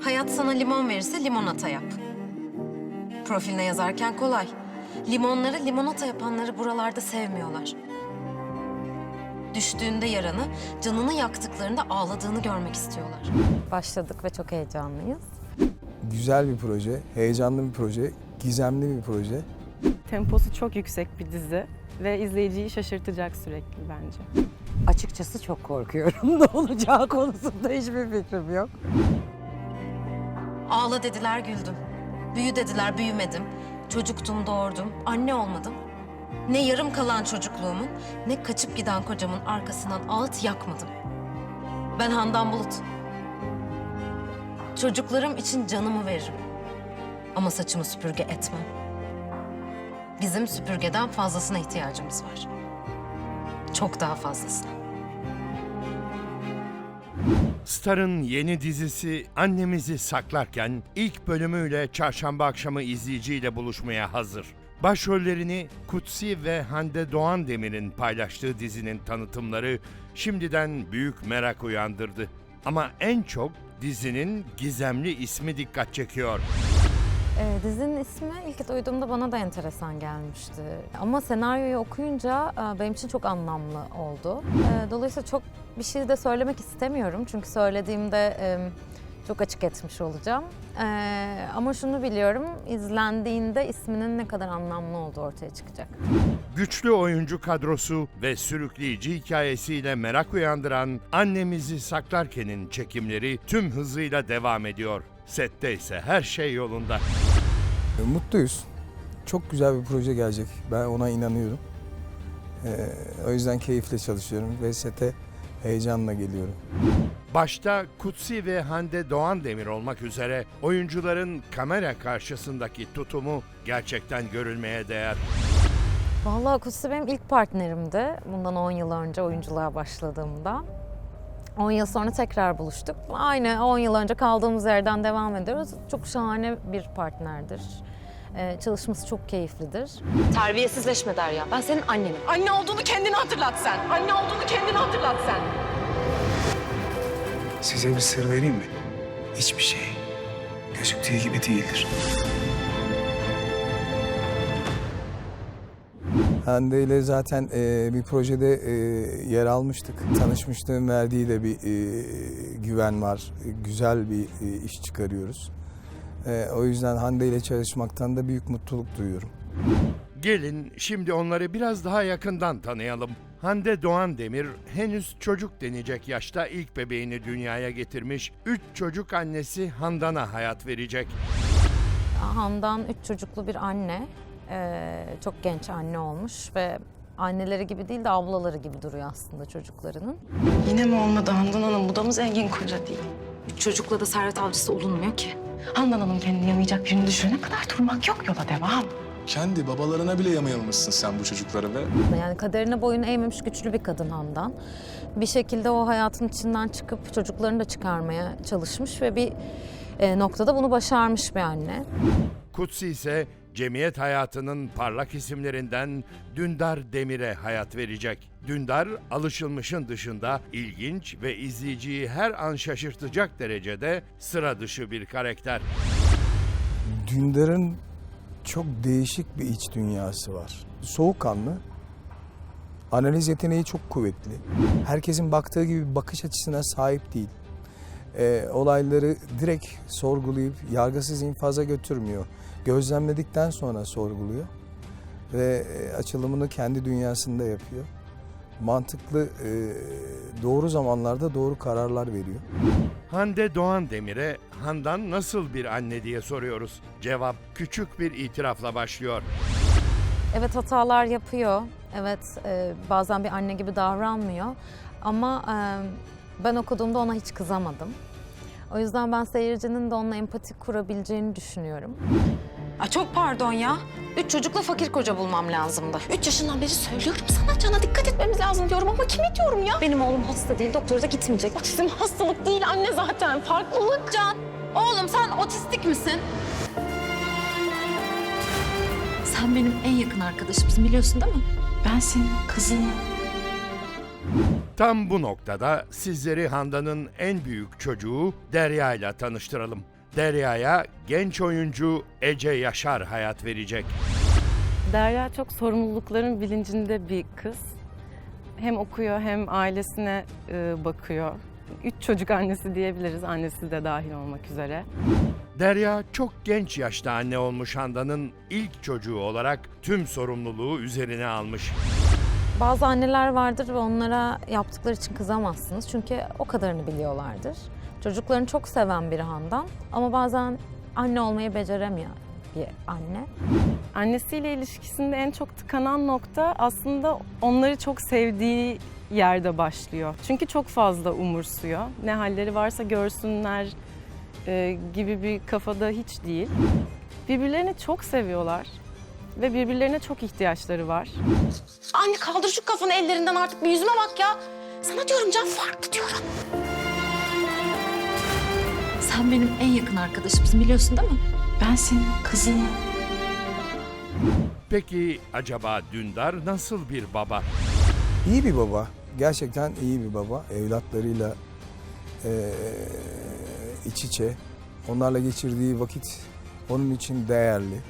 Hayat sana limon verirse limonata yap. Profiline yazarken kolay. Limonları limonata yapanları buralarda sevmiyorlar. Düştüğünde yaranı, canını yaktıklarında ağladığını görmek istiyorlar. Başladık ve çok heyecanlıyız. Güzel bir proje, heyecanlı bir proje, gizemli bir proje. Temposu çok yüksek bir dizi ve izleyiciyi şaşırtacak sürekli bence. Açıkçası çok korkuyorum. ne olacağı konusunda hiçbir fikrim yok. Ağla dediler güldüm. Büyü dediler büyümedim. Çocuktum doğurdum, anne olmadım. Ne yarım kalan çocukluğumun ne kaçıp giden kocamın arkasından ağıt yakmadım. Ben Handan Bulut. Çocuklarım için canımı veririm. Ama saçımı süpürge etmem. Bizim süpürgeden fazlasına ihtiyacımız var. Çok daha fazlasına. Star'ın yeni dizisi Annemizi Saklarken ilk bölümüyle çarşamba akşamı izleyiciyle buluşmaya hazır. Başrollerini Kutsi ve Hande Doğan Demir'in paylaştığı dizinin tanıtımları şimdiden büyük merak uyandırdı. Ama en çok dizinin gizemli ismi dikkat çekiyor. Ee, dizinin ismi ilk duyduğumda bana da enteresan gelmişti. Ama senaryoyu okuyunca e, benim için çok anlamlı oldu. E, dolayısıyla çok bir şey de söylemek istemiyorum. Çünkü söylediğimde e, çok açık etmiş olacağım. E, ama şunu biliyorum, izlendiğinde isminin ne kadar anlamlı olduğu ortaya çıkacak. Güçlü oyuncu kadrosu ve sürükleyici hikayesiyle merak uyandıran Annemizi Saklarken'in çekimleri tüm hızıyla devam ediyor. Sette ise her şey yolunda. E, Mutluyuz. Çok güzel bir proje gelecek. Ben ona inanıyorum. E, o yüzden keyifle çalışıyorum ve sete heyecanla geliyorum. Başta Kutsi ve Hande Doğan Demir olmak üzere oyuncuların kamera karşısındaki tutumu gerçekten görülmeye değer. Vallahi Kutsi benim ilk partnerimdi. Bundan 10 yıl önce oyunculuğa başladığımda. 10 yıl sonra tekrar buluştuk. Aynı 10 yıl önce kaldığımız yerden devam ediyoruz. Çok şahane bir partnerdir. Ee, çalışması çok keyiflidir. Terbiyesizleşme Derya. Ben senin annenim. Anne olduğunu kendine hatırlat sen. Anne olduğunu kendine hatırlat sen. Size bir sır vereyim mi? Hiçbir şey gözüktüğü gibi değildir. Hande ile zaten e, bir projede e, yer almıştık. Tanışmışlığın verdiği de bir e, güven var. Güzel bir e, iş çıkarıyoruz. E, o yüzden Hande ile çalışmaktan da büyük mutluluk duyuyorum. Gelin şimdi onları biraz daha yakından tanıyalım. Hande Doğan Demir henüz çocuk denecek yaşta ilk bebeğini dünyaya getirmiş. Üç çocuk annesi Handan'a hayat verecek. Handan üç çocuklu bir anne. Ee, çok genç anne olmuş ve anneleri gibi değil de ablaları gibi duruyor aslında çocuklarının. Yine mi olmadı Handan Hanım? Bu da mı zengin koca değil? Çocukla da servet avcısı olunmuyor ki. Handan Hanım kendini yamayacak birini düşünene kadar durmak yok yola devam. Kendi babalarına bile yamayılmışsın sen bu çocuklara ve Yani kaderine boyun eğmemiş güçlü bir kadın Handan. Bir şekilde o hayatın içinden çıkıp çocuklarını da çıkarmaya çalışmış ve bir e, noktada bunu başarmış bir anne. Kutsi ise cemiyet hayatının parlak isimlerinden Dündar Demir'e hayat verecek. Dündar alışılmışın dışında ilginç ve izleyiciyi her an şaşırtacak derecede sıra dışı bir karakter. Dündar'ın çok değişik bir iç dünyası var. Soğukkanlı, analiz yeteneği çok kuvvetli. Herkesin baktığı gibi bakış açısına sahip değil. Ee, olayları direkt sorgulayıp yargısız infaza götürmüyor. Gözlemledikten sonra sorguluyor ve e, açılımını kendi dünyasında yapıyor. Mantıklı, e, doğru zamanlarda doğru kararlar veriyor. Hande Doğan Demir'e Handan nasıl bir anne diye soruyoruz. Cevap küçük bir itirafla başlıyor. Evet hatalar yapıyor. Evet e, bazen bir anne gibi davranmıyor. Ama e, ben okuduğumda ona hiç kızamadım. O yüzden ben seyircinin de onunla empati kurabileceğini düşünüyorum. Aa, çok pardon ya. Üç çocukla fakir koca bulmam lazımdı. Üç yaşından beri söylüyorum sana Can'a dikkat etmemiz lazım diyorum ama kim diyorum ya? Benim oğlum hasta değil, doktora da gitmeyecek. Otizm hastalık değil anne zaten. Farklılık. Can, oğlum sen otistik misin? Sen benim en yakın arkadaşımsın biliyorsun değil mi? Ben senin kızınım. Tam bu noktada sizleri Handan'ın en büyük çocuğu Derya ile tanıştıralım. Derya'ya genç oyuncu Ece Yaşar hayat verecek. Derya çok sorumlulukların bilincinde bir kız. Hem okuyor hem ailesine e, bakıyor. Üç çocuk annesi diyebiliriz, annesi de dahil olmak üzere. Derya çok genç yaşta anne olmuş Handan'ın ilk çocuğu olarak tüm sorumluluğu üzerine almış. Bazı anneler vardır ve onlara yaptıkları için kızamazsınız. Çünkü o kadarını biliyorlardır. Çocuklarını çok seven bir Handan ama bazen anne olmayı beceremiyor bir anne. Annesiyle ilişkisinde en çok tıkanan nokta aslında onları çok sevdiği yerde başlıyor. Çünkü çok fazla umursuyor. Ne halleri varsa görsünler e, gibi bir kafada hiç değil. Birbirlerini çok seviyorlar ve birbirlerine çok ihtiyaçları var. Anne kaldır şu kafanı ellerinden artık bir yüzüme bak ya. Sana diyorum can farklı diyorum. Sen benim en yakın arkadaşımsın biliyorsun değil mi? Ben senin kızınım. Peki acaba Dündar nasıl bir baba? İyi bir baba. Gerçekten iyi bir baba. Evlatlarıyla eee, iç içe. Onlarla geçirdiği vakit onun için değerli.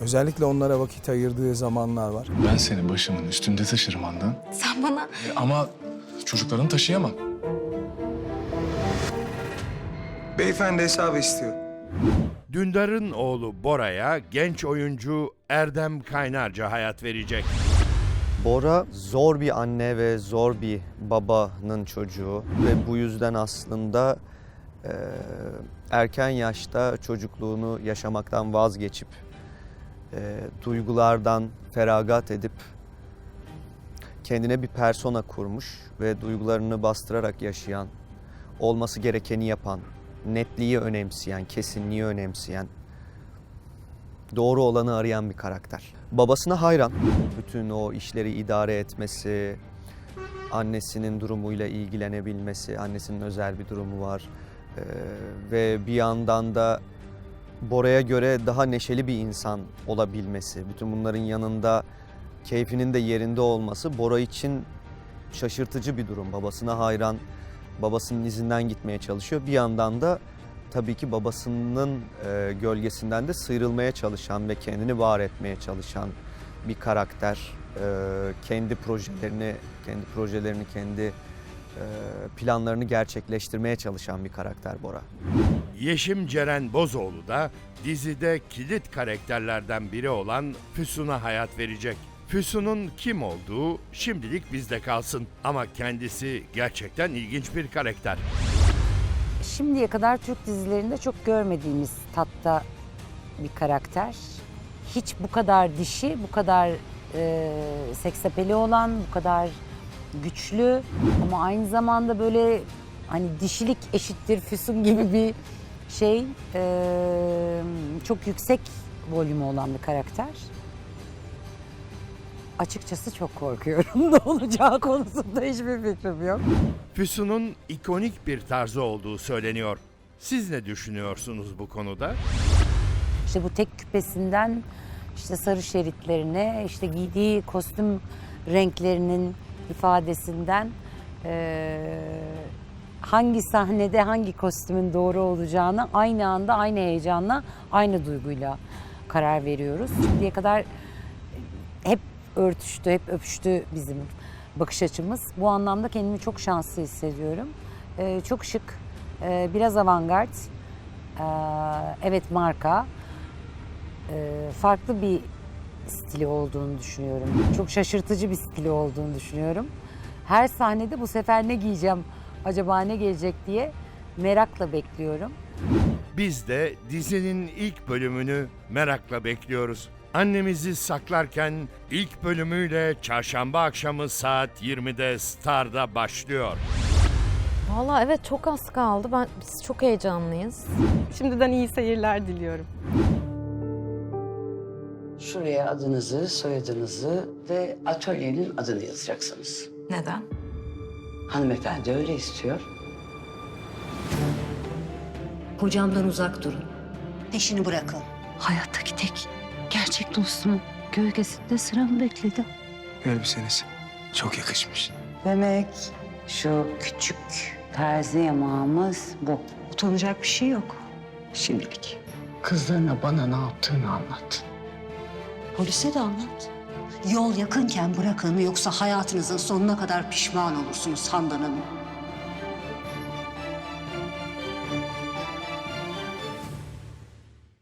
Özellikle onlara vakit ayırdığı zamanlar var. Ben seni başımın üstünde taşırım Handan. Sen bana E, Ama çocuklarını taşıyamam. Beyefendi hesabı istiyor. Dündar'ın oğlu Bora'ya genç oyuncu Erdem Kaynarca hayat verecek. Bora zor bir anne ve zor bir babanın çocuğu ve bu yüzden aslında eee, erken yaşta çocukluğunu yaşamaktan vazgeçip eee, duygulardan feragat edip kendine bir persona kurmuş ve duygularını bastırarak yaşayan, olması gerekeni yapan, netliği önemseyen, kesinliği önemseyen, doğru olanı arayan bir karakter. Babasına hayran. Bütün o işleri idare etmesi, annesinin durumuyla ilgilenebilmesi, annesinin özel bir durumu var. Ee, ve bir yandan da Bora'ya göre daha neşeli bir insan olabilmesi, bütün bunların yanında keyfinin de yerinde olması Bora için şaşırtıcı bir durum. Babasına hayran, babasının izinden gitmeye çalışıyor. Bir yandan da tabii ki babasının e, gölgesinden de sıyrılmaya çalışan ve kendini var etmeye çalışan bir karakter. E, kendi projelerini, kendi projelerini, kendi e, planlarını gerçekleştirmeye çalışan bir karakter Bora. Yeşim Ceren Bozoğlu da dizide kilit karakterlerden biri olan Füsun'a hayat verecek. Füsun'un kim olduğu şimdilik bizde kalsın ama kendisi gerçekten ilginç bir karakter. Şimdiye kadar Türk dizilerinde çok görmediğimiz tatta bir karakter. Hiç bu kadar dişi, bu kadar e, seksapeli olan, bu kadar güçlü ama aynı zamanda böyle hani dişilik eşittir füsun gibi bir şey e, çok yüksek volümü olan bir karakter. Açıkçası çok korkuyorum ne olacağı konusunda hiçbir fikrim yok. Füsun'un ikonik bir tarzı olduğu söyleniyor. Siz ne düşünüyorsunuz bu konuda? İşte bu tek küpesinden işte sarı şeritlerine, işte giydiği kostüm renklerinin ifadesinden hangi sahnede hangi kostümün doğru olacağını aynı anda aynı heyecanla, aynı duyguyla karar veriyoruz. Şimdiye kadar hep örtüştü, hep öpüştü bizim bakış açımız. Bu anlamda kendimi çok şanslı hissediyorum. Eee, çok şık, eee, biraz avantgard, eee, evet marka, e, farklı bir stili olduğunu düşünüyorum. Çok şaşırtıcı bir stili olduğunu düşünüyorum. Her sahnede bu sefer ne giyeceğim, acaba ne gelecek diye merakla bekliyorum. Biz de dizinin ilk bölümünü merakla bekliyoruz. Annemizi saklarken ilk bölümüyle çarşamba akşamı saat 20'de Star'da başlıyor. Vallahi evet çok az kaldı. Ben biz çok heyecanlıyız. Şimdiden iyi seyirler diliyorum. Şuraya adınızı, soyadınızı ve atölyenin adını yazacaksınız. neden? Hanımefendi öyle istiyor. Hocamdan uzak durun. Peşini bırakın. Hayattaki tek gerçek dostumun gölgesinde sıramı bekledim. Elbiseniz çok yakışmış. Demek Şu küçük terzi yamağımız bu. Utanacak bir şey yok. Şimdilik. Kızlarına bana ne yaptığını anlat. Polise de anlat. Yol yakınken bırakın yoksa hayatınızın sonuna kadar pişman olursunuz Handan Hanım.